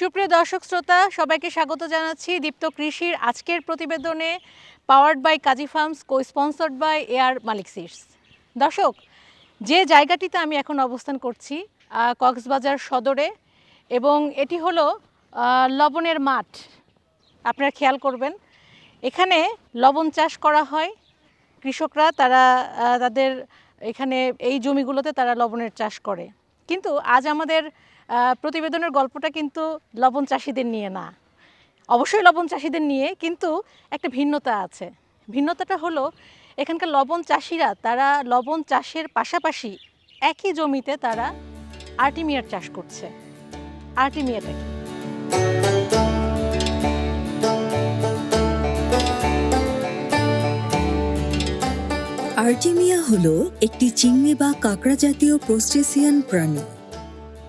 সুপ্রিয় দর্শক শ্রোতা, সবাইকে স্বাগত জানাচ্ছি দীপ্ত কৃষির আজকের প্রতিবেদনে powered by Kazi farms co sponsored by air Malik seeds দর্শক, যে জায়গাটিতে আমি এখন অবস্থান করছি কক্সবাজার সদরে, এবং এটি হলো লবণের মাঠ। আপনারা খেয়াল করবেন, এখানে লবণ চাষ করা হয়। কৃষকরা তারা তাদের এখানে এই জমিগুলোতে তারা লবণের চাষ করে। কিন্তু আজ আমাদের প্রতিবেদনের গল্পটা কিন্তু লবণ চাষিদের নিয়ে না। অবশ্যই লবণ চাষিদের নিয়ে, কিন্তু একটা ভিন্নতা আছে। ভিন্নতাটা হলো, এখানকার লবণ চাষিরা, তারা লবণ চাষের পাশাপাশি একই জমিতে তারা আর্টিমিয়ার চাষ করছে। আর্টিমিয়াটা কি আর্টিমিয়া হল একটি চিংড়ি বা কাঁকড়া জাতীয় প্রস্টেসিয়ান প্রাণী।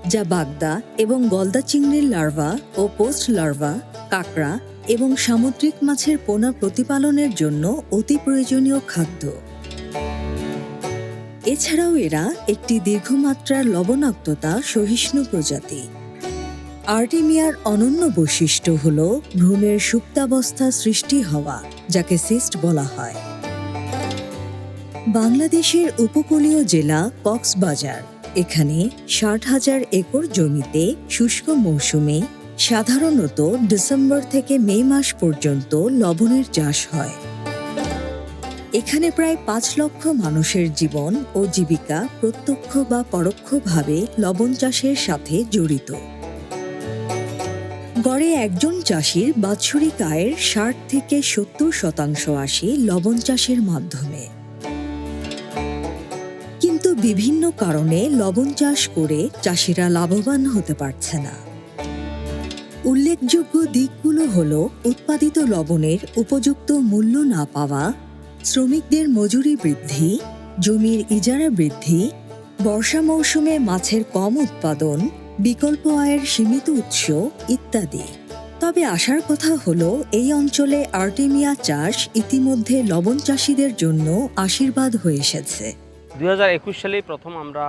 যা বাগদা এবং গলদা চিংড়ির লার্ভা ও পোস্ট লার্ভা, কাঁকড়া এবং সামুদ্রিক মাছের পোনা প্রতিপালনের জন্য অতি প্রয়োজনীয় খাদ্য। এছাড়াও এরা একটি দীর্ঘমাত্রার লবণাক্ততা সহিষ্ণু প্রজাতি। আর্টিমিয়ার অনন্য বৈশিষ্ট্য হল ভ্রূণের সুপ্তাবস্থা সৃষ্টি হওয়া, যাকে সিস্ট বলা হয়। বাংলাদেশের উপকূলীয় জেলা কক্সবাজার। এখানে ষাট হাজার একর জমিতে শুষ্ক মৌসুমে সাধারণত ডিসেম্বর থেকে মে মাস পর্যন্ত লবণের চাষ হয়। এখানে প্রায় পাঁচ লক্ষ মানুষের জীবন ও জীবিকা প্রত্যক্ষ বা পরোক্ষভাবে লবণ চাষের সাথে জড়িত। গড়ে একজন চাষির বাৎসরিক আয়ের ষাট থেকে সত্তর শতাংশ আসে লবণ চাষের মাধ্যমে। বিভিন্ন কারণে লবণ চাষ করে চাষিরা লাভবান হতে পারছে না। উল্লেখযোগ্য দিকগুলো হল, উৎপাদিত লবণের উপযুক্ত মূল্য না পাওয়া, শ্রমিকদের মজুরি বৃদ্ধি, জমির ইজারা বৃদ্ধি, বর্ষা মৌসুমে মাছের কম উৎপাদন, বিকল্প আয়ের সীমিত উৎস ইত্যাদি। তবে আসার কথা হলো, এই অঞ্চলে আর্টেমিয়া চাষ ইতিমধ্যে লবণ চাষিদের জন্য আশীর্বাদ হয়ে এসেছে। দু হাজার একুশ সালেই প্রথম আমরা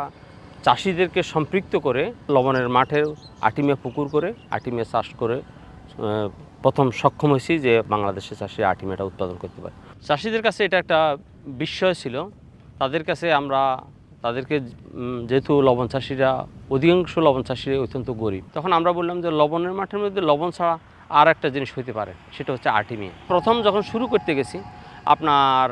চাষিদেরকে সম্পৃক্ত করে লবণের মাঠে আটিমিয়া পুকুর করে আটিমিয়া চাষ করে প্রথম সক্ষম হয়েছি যে বাংলাদেশে চাষি আটিমিয়াটা উৎপাদন করতে পারে। চাষিদের কাছে এটা একটা বিস্ময় ছিল। তাদের কাছে আমরা, তাদেরকে যেহেতু লবণ চাষিরা, অধিকাংশ লবণ চাষিরা অত্যন্ত গরিব। তখন আমরা বললাম যে লবণের মাঠের মধ্যে লবণ ছাড়া আর একটা জিনিস হইতে পারে, সেটা হচ্ছে আটিমিয়া প্রথম যখন শুরু করতে গেছি, আপনার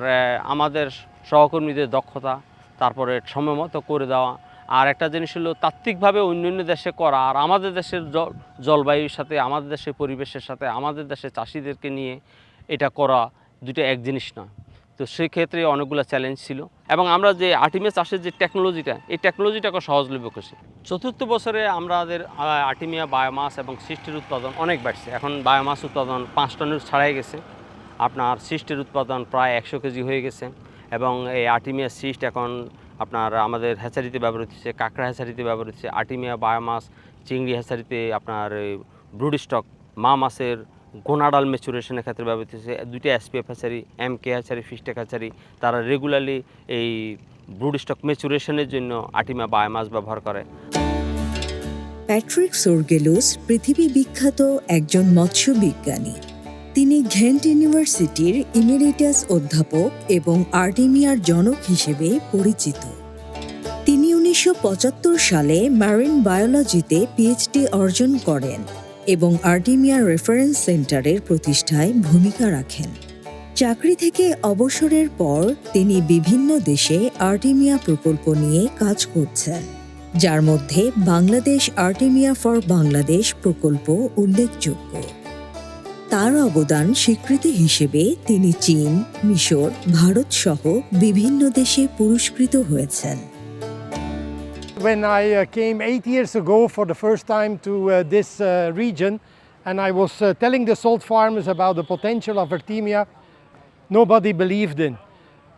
আমাদের সহকর্মীদের দক্ষতা তারপরে সময় মতো করে দেওয়া। আর একটা জিনিস হলো তাত্ত্বিকভাবে অন্যান্য দেশে করা, আর আমাদের দেশের জল জলবায়ুর সাথে, আমাদের দেশের পরিবেশের সাথে, আমাদের দেশের চাষিদেরকে নিয়ে এটা করা দুটো এক জিনিস নয় তো সেক্ষেত্রে অনেকগুলো চ্যালেঞ্জ ছিল। এবং আমরা যে আর্টিমিয়া চাষের যে টেকনোলজিটা এই টেকনোলজিটাকে সহজলভ্য করছি। চতুর্থ বছরে আমাদের আর্টিমিয়া বায়োমাস এবং সৃষ্টির উৎপাদন অনেক বাড়ছে। এখন বায়োমাস উৎপাদন পাঁচ টনের ছাড়াই গেছে। আপনার সৃষ্টির উৎপাদন প্রায় একশো কেজি হয়ে গেছে। এবং এই আর্টিমিয়া সিস্ট এখন আপনার আমাদের হ্যাচারিতে ব্যবহৃত হচ্ছে, কাঁকড়া হ্যাচারিতে ব্যবহৃত হচ্ছে, আর্টিমিয়া, বায়োমাস, চিংড়ি হ্যাচারিতে আপনার ব্রুড স্টক, মা মাছের গোনাডাল ম্যাচুরেশনের ক্ষেত্রে ব্যবহৃত হচ্ছে, দুইটা SPF hatchery M K hatchery, Fishtech hatchery, তারা রেগুলারলি এই ব্রুড স্টক ম্যাচুরেশনের জন্য আর্টিমিয়া বায়োমাস ব্যবহার করে। প্যাট্রিক সোরগেলোস, পৃথিবী বিখ্যাত একজন মৎস্য বিজ্ঞানী তিনি ঘেন্ট ইউনিভার্সিটির ইমেরিটাস অধ্যাপক এবং আর্টেমিয়ার জনক হিসেবে পরিচিত। তিনি উনিশশো পঁচাত্তর সালে মারিন বায়োলজিতে পিএইচডি অর্জন করেন এবং আর্টেমিয়া রেফারেন্স সেন্টারের প্রতিষ্ঠায় ভূমিকা রাখেন। চাকরি থেকে অবসরের পর তিনি বিভিন্ন দেশে আর্টেমিয়া প্রকল্প নিয়ে কাজ করছেন, যার মধ্যে বাংলাদেশ আর্টেমিয়া ফর বাংলাদেশ প্রকল্প উল্লেখযোগ্য। তার অবদান স্বীকৃতি হিসেবে তিনি চীন মিশর ভারত সহ বিভিন্ন দেশে পুরস্কৃত হয়েছেন When I uh, came eight years ago for the first time to uh, this uh, region and I was uh, telling the salt farmers about the potential of Artemia, nobody believed in.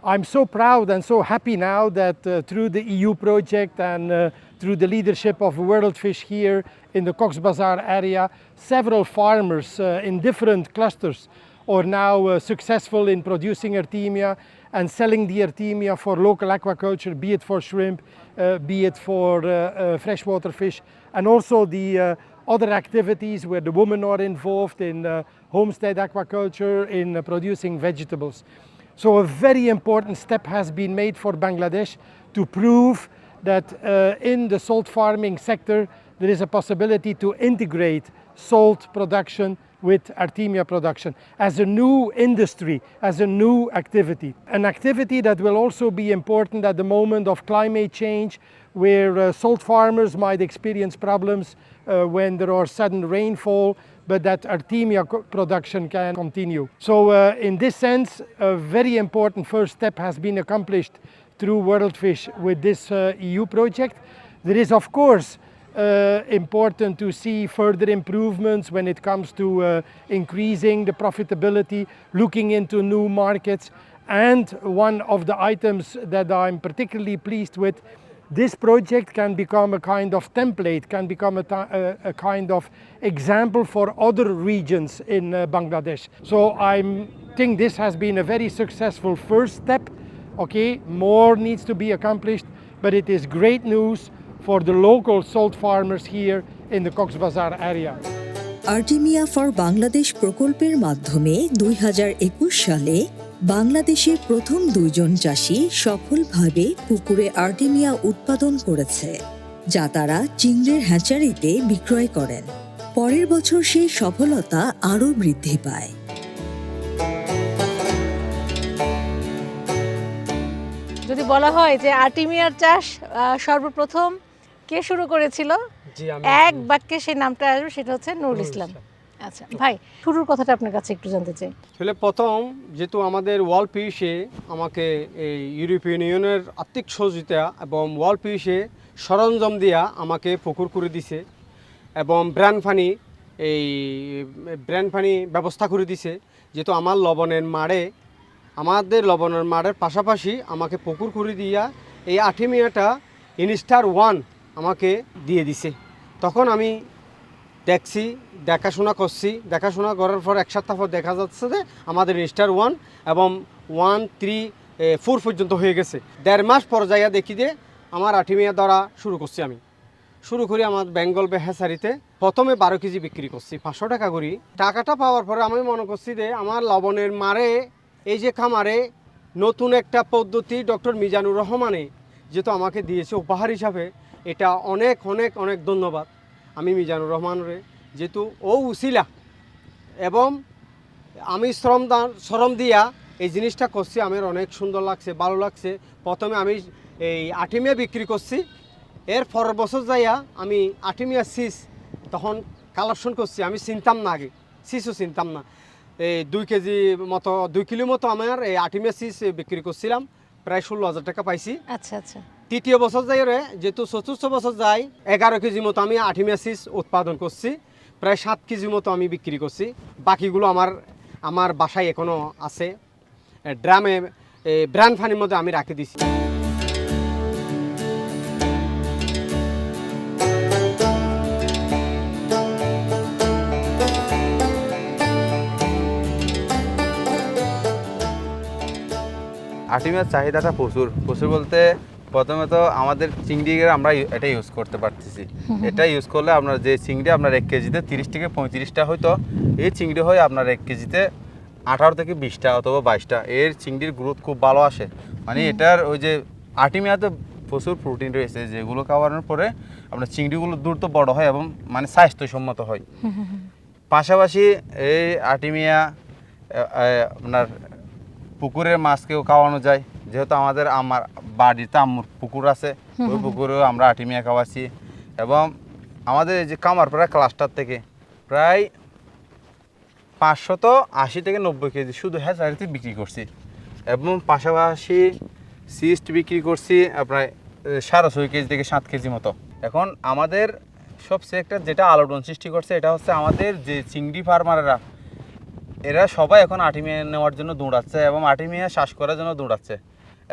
I'm so proud and so happy now that uh, through the EU project and uh, through the leadership of World Fish here in the Cox's Bazar area, several farmers uh, in different clusters are now uh, successful in producing Artemia and selling the Artemia for local aquaculture, be it for shrimp, uh, be it for uh, uh, freshwater fish, and also the uh, other activities where the women are involved in homestead aquaculture, in producing vegetables. So a very important step has been made for Bangladesh to prove that uh, in the salt farming sector there is a possibility to integrate salt production with Artemia production as a new industry, as a new activity. An activity that will also be important at the moment of climate change, where uh, salt farmers might experience problems uh, when there are sudden rainfall, but that Artemia production can continue. So, uh, in this sense, a very important first step has been accomplished through World Fish with this uh, EU project. There is, of course, uh, important to see further improvements when it comes to uh, increasing the profitability, looking into new markets. And one of the items that I'm particularly pleased with, this project can become a kind of template, can become a, a kind of example for other regions in uh, Bangladesh. So I think this has been a very successful first step. Okay, more needs to be accomplished, but it is great news for the local salt farmers here in the Cox's Bazar area. Artemia for Bangladesh প্রকল্পের মাধ্যমে দুই হাজার একুশ সালে বাংলাদেশের প্রথম দুইজন চাষি সফলভাবে পুকুরে আর্টিমিয়া উৎপাদন করেছে যা তারা চিংড়ির হ্যাচারিতে বিক্রয় করেন পরের বছর সেই সফলতা আরও বৃদ্ধি পায় যদি বলা হয় যে আর্টিমিয়ার চাষ সর্বপ্রথম কে শুরু করেছিল? এক বাক্যে সেই নামটা আসবে সেটা হচ্ছে নুরুল ইসলাম। আচ্ছা ভাই শুরুর কথাটা আপনার কাছে একটু জানতে চাই। আসলে প্রথম যেহেতু আমাদের ওয়ার্ল্ড পিসে আমাকে এই ইউরোপিয়ান ইউনিয়নের আর্থিক সহযোগিতা এবং ওয়ার্ল্ড পিসে সরঞ্জাম দিয়া আমাকে পুকুর করে দিছে এবং ব্র্যান্ড ফানি এই ব্র্যান্ড ফানি ব্যবস্থা করে দিছে যেহেতু আমার লবণের মাড়ে আমাদের লবণের মাড়ের পাশাপাশি আমাকে পুকুর খুঁড়ি দিয়া এই আঠিমিয়াটা ইনস্টার ওয়ান আমাকে দিয়ে দিছে। তখন আমি দেখছি, দেখাশোনা করছি। দেখাশোনা করার পর এক সপ্তাহ পর দেখা যাচ্ছে যে আমাদের স্টার ওয়ান এবং ওয়ান থ্রি ফোর পর্যন্ত হয়ে গেছে। দেড় মাস পর যাইয়া দেখি যে আমার আঠিমিয়া ধরা শুরু করছি আমি। শুরু করি আমার বেঙ্গল বেহাসারিতে। প্রথমে বারো কেজি বিক্রি করছি, পাঁচশো টাকা করি। টাকাটা পাওয়ার পরে আমি মনে করছি যে আমার লবণের মারে এই যে খামারে নতুন একটা পদ্ধতি ডক্টর মিজানুর রহমানে যেহেতু আমাকে দিয়েছে উপহার হিসাবে, এটা অনেক অনেক অনেক ধন্যবাদ। আমি মিজানুর রহমানরে যেহেতু ও উসিলা এবং আমি শ্রম দান, শ্রম দিয়া এই জিনিসটা করছি, আমার অনেক সুন্দর লাগছে, ভালো লাগছে। প্রথমে আমি এই আঠিমিয়া বিক্রি করছি, এর পরের বছর যাইয়া আমি আঠিমিয়া সিস, তখন কালেকশন করছি, আমি চিনতাম না আগে, সিসও চিনতাম না। এই দুই কেজি মতো দুই কিলো মতো আমার এই আঠিমিয়া সিস বিক্রি করছিলাম। প্রায় ষোলো হাজার টাকা পাইছি। আচ্ছা আচ্ছা। তৃতীয় বছর যাই রে যেহেতু চতুর্থ বছর যাই এগারো কেজি মতো আমি আঠিমিয়া সিস উৎপাদন করছি। প্রায় সাত কেজি মতো আমি বিক্রি করছি। বাকিগুলো আমার আমার বাসায় এখনও আছে। ড্রামে ব্র্যান্ড ফানির মধ্যে আমি রাখি দিছি। আটিমিয়ার চাহিদাটা প্রচুর। প্রচুর বলতে প্রথমে তো আমাদের চিংড়ি আমরা এটা ইউজ করতে পারতেছি। এটা ইউজ করলে আপনার যে চিংড়ি আপনার এক কেজিতে তিরিশ থেকে পঁয়ত্রিশটা হয়তো এই চিংড়ি হয় আপনার এক কেজিতে আঠারো থেকে বিশটা অথবা বাইশটা। এর চিংড়ির গ্রোথ খুব ভালো আসে। মানে এটার ওই যে আটিমিয়াতে প্রচুর প্রোটিন রয়েছে যেগুলো খাওয়ানোর পরে আপনার চিংড়িগুলো দ্রুত বড় হয় এবং মানে স্বাস্থ্যসম্মত হয়। পাশাপাশি এই আটিমিয়া আপনার পুকুরের মাছকেও খাওয়ানো যায়। যেহেতু আমাদের আমার বাড়িতে আম্মুর পুকুর আছে ওই পুকুরেও আমরা আটিমিয়া খাওয়াচ্ছি। এবং আমাদের এই যে কামার প্রায় ক্লাস্টার থেকে প্রায় পাঁচশত আশি থেকে নব্বই কেজি শুধু হ্যাচারিতে বিক্রি করছি। এবং পাশাপাশি সিস্ট বিক্রি করছি আপনার আহ, সাড়ে ছয় কেজি থেকে সাত কেজি মতো। এখন আমাদের সবচেয়ে একটা যেটা আলোড়ন সৃষ্টি করছে এটা হচ্ছে আমাদের যে চিংড়ি ফার্মাররা এরা সবাই এখন আটিমিয়া নেওয়ার জন্য দৌড়াচ্ছে এবং আটিমিয়া শ্বাস করার জন্য দৌড়াচ্ছে।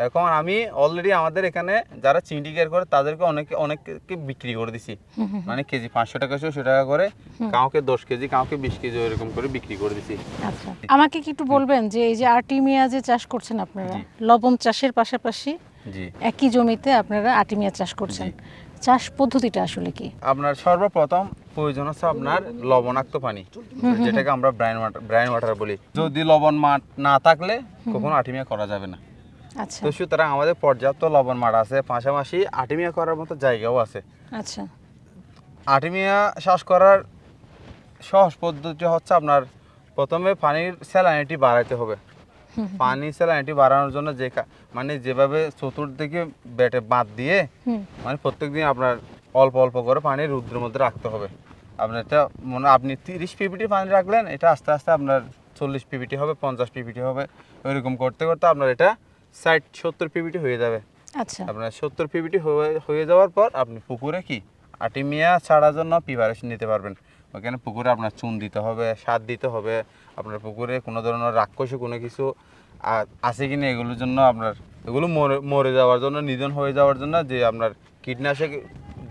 এখন আমি অলরেডি আমাদের এখানে যারা চিংড়ি কেয়ার করে তাদেরকে অনেকে অনেককে বিক্রি করে দিছি। মানে কেজি পাঁচশো টাকা ছশো টাকা করে কাউকে দশ কেজি কাউকে বিশ কেজি এরকম করে বিক্রি করে দিছি। আচ্ছা। আমাকে কি একটু বলবেন যে এই যে আর্টিমিয়া যে চাষ করছেন আপনারা লবণ চাষের পাশাপাশি একই জমিতে আপনারা আর্টিমিয়া চাষ করছেন। চাষ পদ্ধতিটা আসলে কি? আপনার সর্বপ্রথম প্রয়োজন হচ্ছে আপনার লবণাক্ত পানি যেটাকে আমরা ব্রাইন ওয়াটার ব্রাইন ওয়াটার বলি। যদি লবণ মাঠ না থাকলে কখনো আটিমিয়া করা যাবে না। আচ্ছা। তো সুতরাং আমাদের পর্যাপ্ত লবণ মাঠ আছে পাশাপাশি আটিমিয়া করার মতো জায়গাও আছে। আচ্ছা। আটিমিয়া শ্বাস করার সহজ পদ্ধতি হচ্ছে আপনার প্রথমে পানির স্যালাইনিটি বাড়াইতে হবে। পানি স্যালাইনিটি বাড়ানোর জন্য যে মানে যেভাবে চতুর্দিকে ব্যাটে বাঁধ দিয়ে মানে প্রত্যেকদিন আপনার অল্প অল্প করে পানি রুদ্রের মধ্যে রাখতে হবে। আপনার এটা মনে আপনি তিরিশ পিপিটি পানি রাখলেন এটা আস্তে আস্তে আপনার চল্লিশ পিপিটি হবে পঞ্চাশ পিপিটি হবে ওইরকম করতে করতে আপনার এটা ষাট সত্তর পিপিটি হয়ে যাবে। আচ্ছা। আপনার সত্তর পিপিটি হয়ে হয়ে যাওয়ার পর আপনি পুকুরে কি আটিমিয়া ছাড়ার জন্য প্রিপারেশন নিতে পারবেন। ওখানে পুকুরে আপনার চুন দিতে হবে সার দিতে হবে আপনার পুকুরে কোনো ধরনের রাক্ষসে কোনো কিছু আছে কি না এগুলোর জন্য আপনার এগুলো মরে মরে যাওয়ার জন্য নিধন হয়ে যাওয়ার জন্য যে আপনার কীটনাশক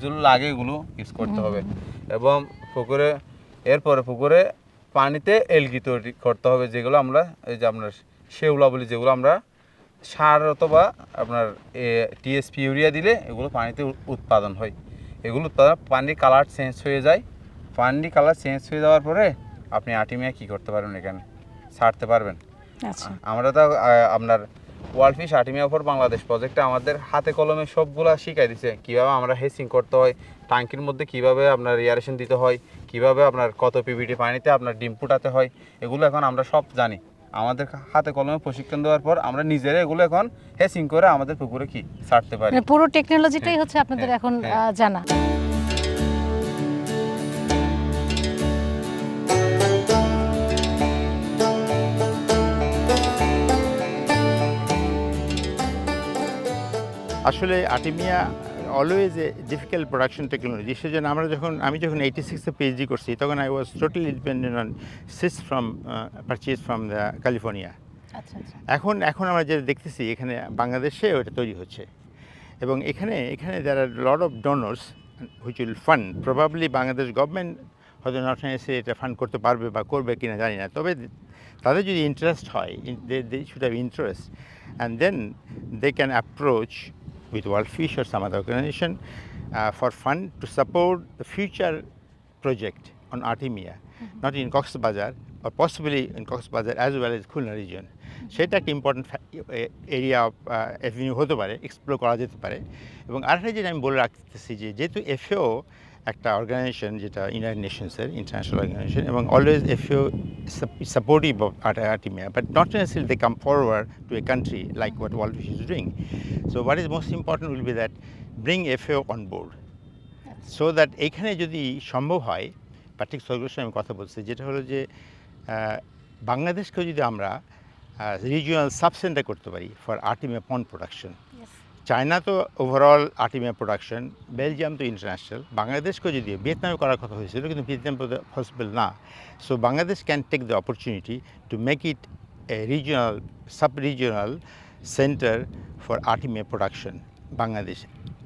যেগুলো লাগে এগুলো ইউজ করতে হবে। এবং পুকুরে এরপরে পুকুরে পানিতে এলগি তৈরি করতে হবে যেগুলো আমরা এই যে আপনার শেওলা বলি যেগুলো আমরা সার অথবা আপনার টিএসপি ইউরিয়া দিলে এগুলো পানিতে উৎপাদন হয়। এগুলো পানির কালার চেঞ্জ হয়ে যায়। পানির কালার চেঞ্জ হয়ে যাওয়ার পরে আপনি আটিমিয়া কী করতে পারবেন এখানে? ছাড়তে পারবেন। আচ্ছা। আমরা তো আপনার World Fish artemia for Bangladesh প্রজেক্টে আমাদের হাতে কলমে সবগুলা শিখাই দিছে। কীভাবে আমরা হেসিং করতে হয় ট্যাঙ্কির মধ্যে কীভাবে আপনার এয়ারেশন দিতে হয় কীভাবে আপনার কত পিভিটি পানিতে আপনার ডিম ফুটাতে হয় এগুলো এখন আমরা সব জানি। আমাদের হাতে কলমে প্রশিক্ষণ দেওয়ার পর আমরা নিজেরা এগুলো এখন হেসিং করে আমাদের পুকুরে কি ছাড়তে পারি। মানে পুরো টেকনোলজিটাই হচ্ছে আপনাদের হ্যাঁ, এখন হ্যাঁ। জানা। আসলে artemia always a difficult production technology সেজন্য আমরা যখন আমি যখন এইটি সিক্সে পিএইচডি করছি তখন I was totally dependent on cis from purchase from the California এখন এখন আমরা যেটা দেখতেছি এখানে বাংলাদেশে ওটা তৈরি হচ্ছে। এবং এখানে এখানে যারা lot of donors which will fund probably Bangladesh government হয়তো নট এসে এটা ফান্ড করতে পারবে বা করবে কিনা জানি না। তবে তাদের যদি ইন্টারেস্ট হয় they should have interest and then they can approach with World Fish or some other organization uh, for fund to support the future project on Artemia, mm-hmm. not in Cox's Bazar or possibly in Cox's Bazar as well as Khulna region. সেটা একটা important area of Avenue হতে পারে explore করা যেতে পারে এবং আরেকটা যেটা আমি বলে রাখতেছি যে যেহেতু এফএও একটা অর্গানাইজেশন যেটা ইউনাইটেড নেশনসের ইন্টারন্যাশনাল অর্গানাইজেশন এবং always F U supportive of artemia but not necessary they come forward to a country like what World Fish is doing So what is most important will be that bring FAO on board. So that এইখানে যদি সম্ভব হয় পার্টিক solution আমি কথা বলছি যেটা হলো যে বাংলাদেশকেও যদি আমরা রিজিওনাল সাবসেন্টার করতে পারি for artemia pond production China তো ওভারঅল আর্টিমিয়া প্রোডাকশন বেলজিয়াম তো ইন্টারন্যাশনাল বাংলাদেশকে যদি ভিয়েতনামে করার কথা হয়েছিল কিন্তু ভিয়েতনাম পসিবল না। So Bangladesh can take the opportunity to make it a regional sub regional centre for artemia production Bangladesh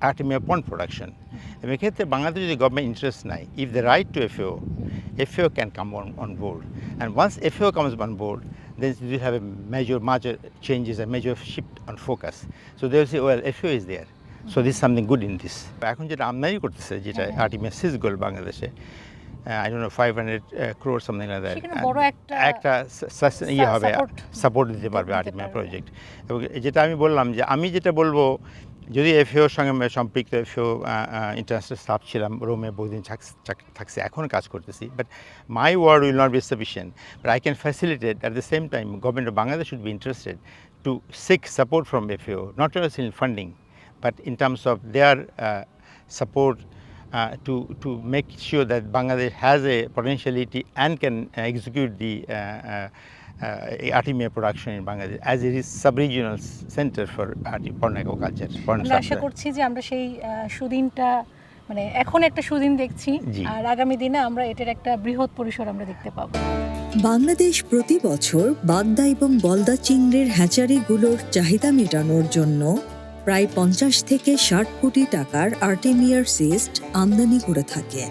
artemia pond production এবং এক্ষেত্রে বাংলাদেশ যদি গভর্নমেন্ট ইন্টারেস্ট নাই if the right to FAO FAO can come on, on board. And once FAO comes on board, then we have a major, major changes, a major shift on focus. So they will say, well, FAO is there. So this is something good in this. এখন যেটা আমদানি করতেছে যেটা Artemia সিস goal বাংলাদেশে I don't know five hundred crore something like that একটা ইয়ে হবে সাপোর্ট দিতে পারবে আর্টিমিয়া। প্রজেক্ট এবং যেটা আমি বললাম যে আমি যেটা বলব যদি এফএওর সঙ্গে সম্পৃক্ত এফএও ইন্টারন্যাশনাল স্টাফ ছিলাম রোমে বহুদিন থাকছি এখন কাজ করতেছি but my word will not be sufficient but I can facilitate at the same time government of Bangladesh should be interested to seek support from FAO not only in funding but in terms of their support sure that Bangladesh has a potentiality and can uh, execute the uh, uh, Artemia production in Bangladesh as it is sub-regional s- center for arti- porn aquaculture. আমরা আশা করছি যে আমরা সেই সুদিনটা মানে এখন একটা সুদিন দেখছি আর আগামী দিনে আমরা এটার একটা বৃহৎ পরিসর আমরা দেখতে পাবো। বাংলাদেশ প্রতি বছর বাগদা এবং গলদা চিংড়ির হ্যাচারিগুলোর চাহিদা মেটানোর জন্য প্রায় পঞ্চাশ থেকে ষাট কোটি টাকার আর্টেমিয়ার সিস্ট আমদানি করে থাকে।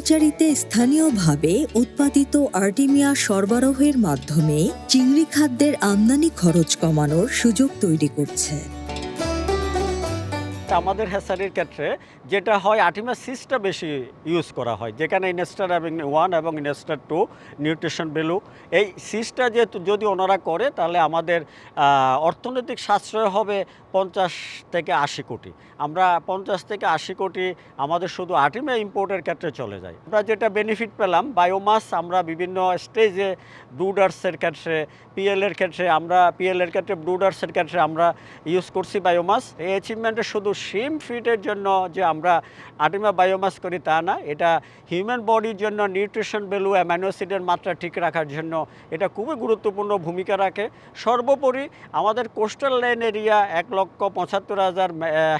চিংড়ি স্থানীয়ভাবে উৎপাদিত আর্টিমিয়া সরবরাহের মাধ্যমে চিংড়ি খাদ্যের আমদানি খরচ কমানোর সুযোগ তৈরি করছে। আমাদের হ্যাসারির ক্ষেত্রে যেটা হয়, আর্টিমা সিসটা বেশি ইউজ করা হয়। যেখানে ইনস্টার এবং ওয়ান এবং ইনস্টার টু নিউট্রিশন ভ্যালু। এই সিসটা যেহেতু যদি ওনারা করে, তাহলে আমাদের অর্থনৈতিক সাশ্রয় হবে পঞ্চাশ থেকে আশি কোটি। আমরা পঞ্চাশ থেকে আশি কোটি আমাদের শুধু আর্টিমা ইম্পোর্টের ক্ষেত্রে চলে যায়। আমরা যেটা বেনিফিট পেলাম বায়োমাস আমরা বিভিন্ন স্টেজে ব্রুডার্সের ক্ষেত্রে পিএলের ক্ষেত্রে আমরা পিএলের ক্ষেত্রে ব্রুডার্সের ক্ষেত্রে আমরা ইউজ করছি বায়োমাস এই অ্যাচিভমেন্টের শুধু সিম ফিটের জন্য যে আমরা আর্টিমা বায়োমাস করি তা না, এটা হিউম্যান বডির জন্য নিউট্রিশন ভ্যালু অ্যামাইনোসিডের মাত্রা ঠিক রাখার জন্য এটা খুবই গুরুত্বপূর্ণ ভূমিকা রাখে। সর্বোপরি আমাদের কোস্টাল লাইন এরিয়া এক লক্ষ পঁচাত্তর হাজার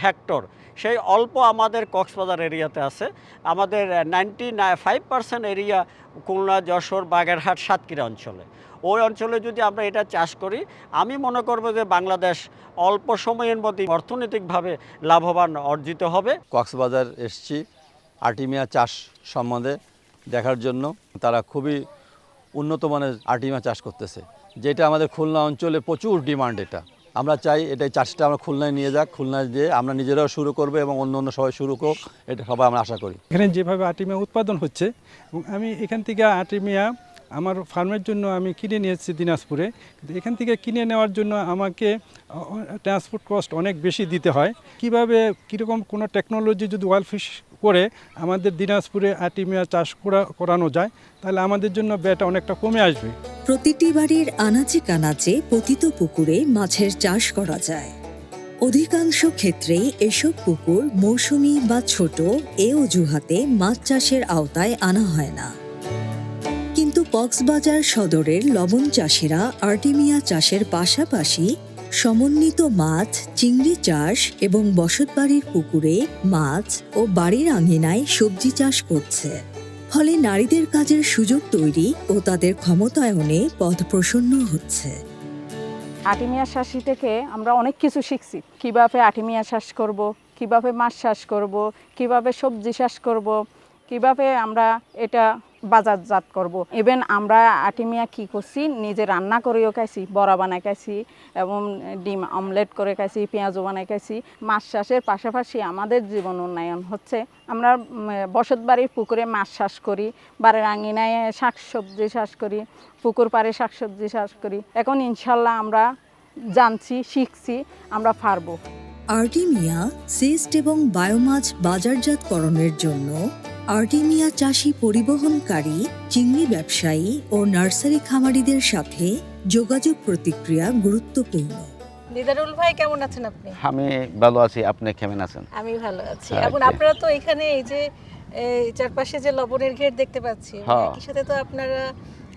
হেক্টর। সেই অল্প আমাদের কক্সবাজার এরিয়াতে আছে। আমাদের ninety five percent area Khulna, Jessore, Bagerhat, Satkhira অঞ্চলে। ওই অঞ্চলে যদি আমরা এটা চাষ করি আমি মনে করব যে বাংলাদেশ অল্প সময়ের মধ্যে অর্থনৈতিকভাবে লাভবান অর্জিত হবে। কক্সবাজার এসছি আর্টিমিয়া চাষ সম্বন্ধে দেখার জন্য। তারা খুবই উন্নত মানের আর্টিমিয়া চাষ করতেছে। যেটা আমাদের খুলনা অঞ্চলে প্রচুর ডিমান্ড এটা। আমরা চাই এটা চাষটা আমরা খুলনায় নিয়ে যাক খুলনায় যেয়ে আমরা নিজেরাও শুরু করব এবং অন্য অন্য সবাই শুরু করুক এটা সবাই আমরা আশা করি। এখানে যেভাবে আর্টিমিয়া উৎপাদন হচ্ছে এবং আমি এখান থেকে আর্টিমিয়া আমার ফার্মের জন্য আমি কিনে নিয়েছি দিনাজপুরে। কিন্তু এখান থেকে কিনে নেওয়ার জন্য আমাকে ট্রান্সপোর্ট কস্ট অনেক বেশি দিতে হয়। কীভাবে, কীরকম কোনো টেকনোলজি যদি ওয়াল ফিশ করে, আমাদের দিনাজপুরে আর্টিমিয়া চাষ করা, করানো যায়, তাহলে আমাদের জন্য ব্যয়টা অনেকটা কমে আসবে। প্রতিটি বাড়ির আনাচে কানাচে পতিত পুকুরে মাছের চাষ করা যায়। অধিকাংশ ক্ষেত্রেই এসব পুকুর মৌসুমি বা ছোট, এ অজুহাতে মাছ চাষের আওতায় আনা হয় না। কক্সবাজার সদরের লবণ চাষিরা আর্টিমিয়া চাষের পাশাপাশি সমন্বিত মাছ, চিংড়ি চাষ এবং বসতবাড়ির পুকুরে মাছ ও বাড়ির আঙিনায় সবজি চাষ করছে। ফলে নারীদের কাজের সুযোগ তৈরি ও তাদের ক্ষমতায়নে পথ প্রসন্ন হচ্ছে। আটিমিয়া শাসি থেকে আমরা অনেক কিছু শিখছি। কীভাবে আটিমিয়া চাষ করব, কীভাবে মাছ চাষ করব, কীভাবে সবজি চাষ করব, কীভাবে আমরা এটা বাজারজাত করব। ইভেন আমরা আটিমিয়া কি করছি, নিজে রান্না করেও খাইছি, বড়া বানাই খাইছি, এবং ডিম অমলেট করে খাইছি, পেঁয়াজও বানাই খাইছি। মাছ চাষের পাশাপাশি আমাদের জীবন উন্নয়ন হচ্ছে। আমরা বসত বাড়ির পুকুরে মাছ চাষ করি, বাড়ির আঙিনায় শাক সবজি চাষ করি, পুকুর পাড়ে শাক সবজি চাষ করি। এখন ইনশাল্লাহ আমরা জানছি, শিখছি, আমরা পারব। আর্টিমিয়া সিস্ট এবং বায়োমাছ বাজারজাতকরণের জন্য আর্টিমিয়া চাষি পরিবহনকারী চিংড়ি ব্যবসায়ী ও নার্সারি খামারিদের সাথে যোগাযোগ প্রতিক্রিয়া গুরুত্বপূর্ণ। দিদারুল ভাই কেমন আছেন আপনি? আমি ভালো আছি। আপনি কেমন আছেন? আমি ভালো আছি। এখন আপনারা তো এখানে এই যে চারপাশে যে লবণের ঘের দেখতে পাচ্ছি হ্যাঁ। একই সাথে তো আপনারা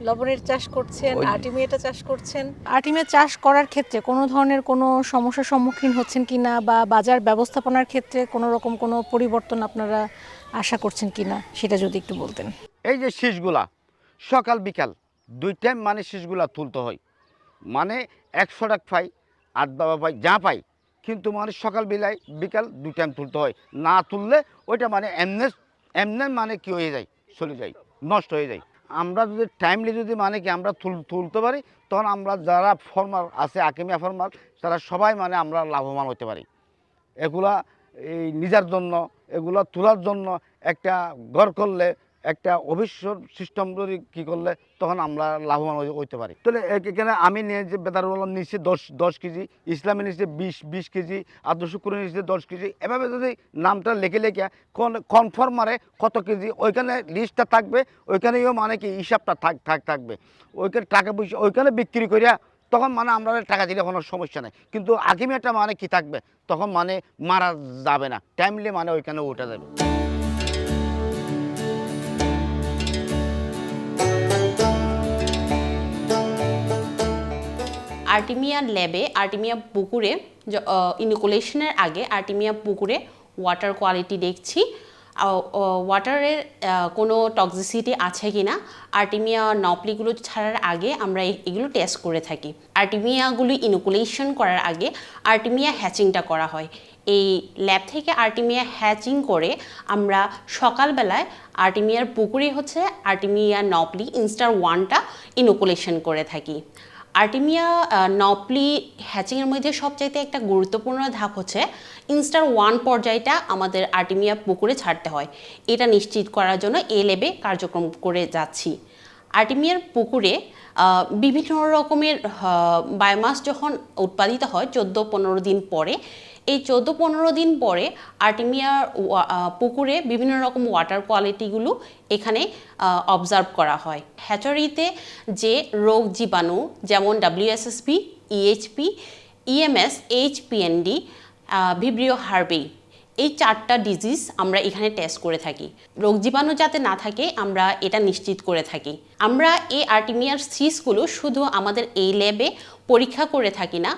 লবণের চাষ করছেন আর্টিমিয়াটা চাষ করছেন। আর্টিমিয়া চাষ করার ক্ষেত্রে কোনো ধরনের কোনো সমস্যার সম্মুখীন হচ্ছেন কিনা বা বাজার ব্যবস্থাপনার ক্ষেত্রে কোনো রকম কোনো পরিবর্তন আপনারা আশা করছেন কিনা সেটা যদি একটু বলতেন। এই যে শীষগুলা, সকাল, বিকাল, দুই টাইম মানে শীষগুলা তুলতে হয়। মানে একশো টাকা পাই, আট বাবা পাই যা পাই, কিন্তু মানে সকাল বেলায় বিকাল দুই টাইম তুলতে হয়। না তুললে ওইটা মানে এমনে এমনে মানে কি হয়ে যায়, চলে যায়, নষ্ট হয়ে যায়। আমরা যদি টাইমলি যদি মানে কি আমরা তুলতে পারি, তখন আমরা যারা ফর্মার আছে, আকিমিয়া ফর্মার তারা সবাই মানে আমরা লাভবান হতে পারি। এগুলা এই নিজের জন্য এগুলা তোলার জন্য একটা ঘর করলে, একটা অবিশ্বর সিস্টেম যদি কী করলে তখন আমরা লাভবান হইতে পারি। তাহলে এখানে আমি নিয়ে যে বেতার বললাম নিচ্ছে দশ দশ কেজি, ইসলামী নিচ্ছে বিশ বিশ কেজি আদর্শকুর নিচ্ছে দশ কেজি, এভাবে যদি নামটা লেখে লেখে কোন কনফার্মারে কত কেজি, ওইখানে লিস্টটা থাকবে, ওইখানেও মানে কি হিসাবটা থাক থাক থাকবে। ওইখানে টাকা পয়সা ওইখানে বিক্রি করিয়া তখন মানে আমরা টাকা দিলে কোনো সমস্যা নেই। কিন্তু আকিমিয়াটা মানে কি থাকবে? তখন মানে মারা যাবে না। টাইমলি মানে ওইখানে উঠে যাবে। আর্টিমিয়া ল্যাবে, আর্টিমিয়া পুকুরে ইনিকুলেশনের আগে আর্টিমিয়া পুকুরে ওয়াটার কোয়ালিটি দেখছি। ওয়াটারের কোনো টক্সিসিটি আছে কি না আর্টিমিয়া নপলিগুলো ছাড়ার আগে আমরা এগুলো টেস্ট করে থাকি। আর্টিমিয়াগুলি ইনুকুলেশন করার আগে আর্টিমিয়া হ্যাচিংটা করা হয়। এই ল্যাব থেকে আর্টিমিয়া হ্যাচিং করে আমরা সকালবেলায় আর্টিমিয়ার পুকুরে হচ্ছে আর্টিমিয়া নপলি ইনস্টার ওয়ানটা ইনুকুলেশন করে থাকি। আর্টিমিয়া নপলি হ্যাচিংয়ের মধ্যে সবচাইতে একটা গুরুত্বপূর্ণ ধাপ হচ্ছে ইনস্টার ওয়ান পর্যায়টা আমাদের আর্টিমিয়া পুকুরে ছাড়তে হয়। এটা নিশ্চিত করার জন্য এ লেবে কার্যক্রম করে যাচ্ছি। আর্টিমিয়ার পুকুরে বিভিন্ন রকমের বায়োমাস যখন উৎপাদিত হয় চোদ্দ পনেরো দিন পরে এই চোদ্দ পনেরো দিন পরে আর্টিমিয়ার পুকুরে বিভিন্ন রকম ওয়াটার কোয়ালিটিগুলো এখানে অবজার্ভ করা হয়। হ্যাচারিতে যে রোগ জীবাণু, যেমন ডাব্লিউএসএসপি ইএইচপি ইএমএস এইচপিএনডি ভিব্রিও হার্বি এই চারটা ডিজিজ আমরা এখানে টেস্ট করে থাকি। রোগ জীবাণু যাতে না থাকে, আমরা এটা নিশ্চিত করে থাকি। আমরা এই আর্টিমিয়ার সিসগুলো শুধু আমাদের এই ল্যাবে পরীক্ষা করে থাকি না,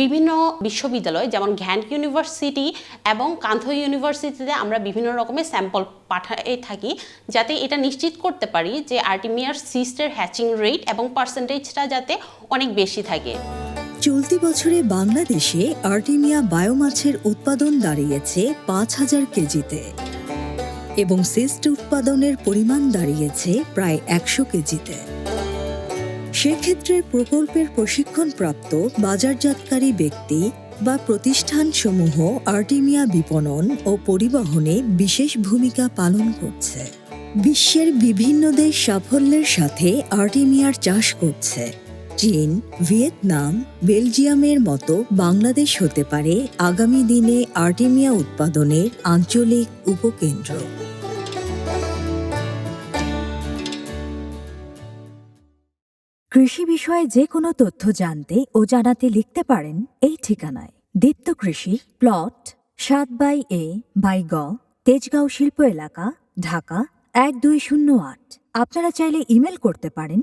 বিভিন্ন বিশ্ববিদ্যালয় যেমন ঘ্যান্ট ইউনিভার্সিটি এবং কান্থ ইউনিভার্সিটিতে আমরা বিভিন্ন রকমের স্যাম্পল পাঠাই থাকি, যাতে এটা নিশ্চিত করতে পারি যে আর্টিমিয়ার সিস্টের হ্যাচিং রেট এবং পার্সেন্টেজটা যাতে অনেক বেশি থাকে। চলতি বছরে বাংলাদেশে আর্টিমিয়া বায়োমাছের উৎপাদন দাঁড়িয়েছে পাঁচ হাজার কেজিতে এবং সিস্ট উৎপাদনের পরিমাণ দাঁড়িয়েছে প্রায় একশো কেজিতে। সেক্ষেত্রে প্রকল্পের প্রশিক্ষণপ্রাপ্ত বাজারজাতকারী ব্যক্তি বা প্রতিষ্ঠানসমূহ আর্টিমিয়া বিপণন ও পরিবহনে বিশেষ ভূমিকা পালন করছে। বিশ্বের বিভিন্ন দেশ সাফল্যের সাথে আর্টিমিয়ার চাষ করছে। চীন, ভিয়েতনাম, বেলজিয়ামের মতো বাংলাদেশ হতে পারে আগামী দিনে আর্টেমিয়া উৎপাদনের আঞ্চলিক উপকেন্দ্র। কৃষি বিষয়ে যে কোনো তথ্য জানতে ও জানাতে লিখতে পারেন এই ঠিকানায়। দীপ্ত কৃষি, প্লট, সাত বাই এ, বাই গ, তেজগাঁও শিল্প এলাকা, ঢাকা, এক দুই শূন্য আট। আপনারা চাইলে ইমেল করতে পারেন